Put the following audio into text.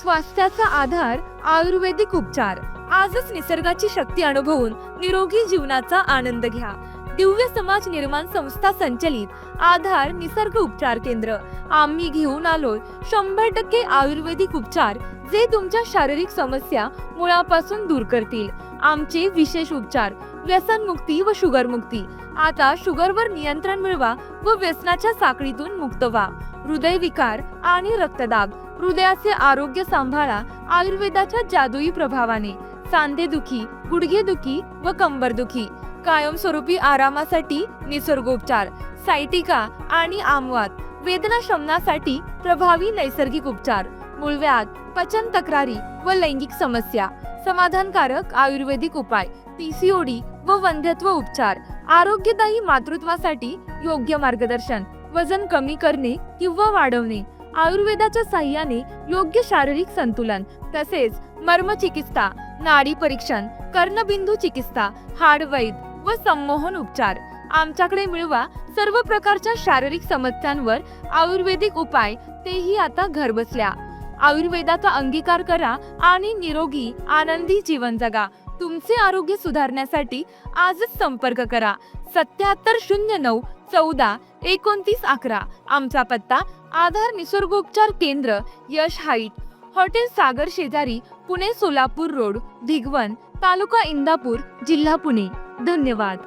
स्वास्थ्याचा आधार आयुर्वेदिक उपचार. आजच निसर्गाची शक्ती अनुभवून निरोगी जीवनाचा आनंद घ्या. दिव्य समाज निर्माण संस्था संचलित आधार निसर्ग उपचार केंद्र. आम्ही घेऊन आलोय शंभर टक्के आयुर्वेदिक उपचार जे तुमच्या शारीरिक समस्या मुळापासून दूर करतील. आमचे विशेष उपचार व्यसनमुक्ती व शुगर मुक्ती आता शुगरवर नियंत्रण मिळवा व व्यसनाच्या साखळीतून मुक्त व्हा. हृदयविकार आणि रक्तदाब हृदयाचे आरोग्य सांभाळा आयुर्वेदाच्या जादुई प्रभावाने. सांधेदुखी गुडघेदुखी व कंबरदुखी कायमस्वरूपी आरामासाठी निसर्गोपचार सायटिका आणि आमवात वेदना शमनासाठी प्रभावी नैसर्गिक उपचार मूळव्याध पचन तक्रारी व लैंगिक समस्या समाधानकारक आयुर्वेदिक उपाय पीसीओडी व वंध्यत्व उपचार आरोग्यदायी मातृत्वासाठी योग्य मार्गदर्शन वजन कमी करणे किंवा वाढवणे आयुर्वेदाच्या साह्याने योग्य शारीरिक संतुलन तसेच मर्मचिकित्सा नाडी परीक्षण कर्णबिंदू चिकित्सा हाडवैद व संमोहन उपचार. आमच्याकडे मिळवा सर्व प्रकारच्या शारीरिक समस्यांवर आयुर्वेदिक उपाय तेही आता घरबसल्या. आयुर्वेदाचा अंगीकार करा आणि निरोगी आनंदी जीवन जगा. तुमचे आरोग्य सुधारण्यासाठी आजच संपर्क करा. सत्याहत्तर शून्य नऊ चौदा एकोणतीस अकरा. आमचा पत्ता आधार निसर्गोपचार केंद्र यश हाईट. हॉटेल सागर शेजारी पुणे सोलापूर रोड भिगवण तालुका इंदापूर जिल्हा पुणे. धन्यवाद.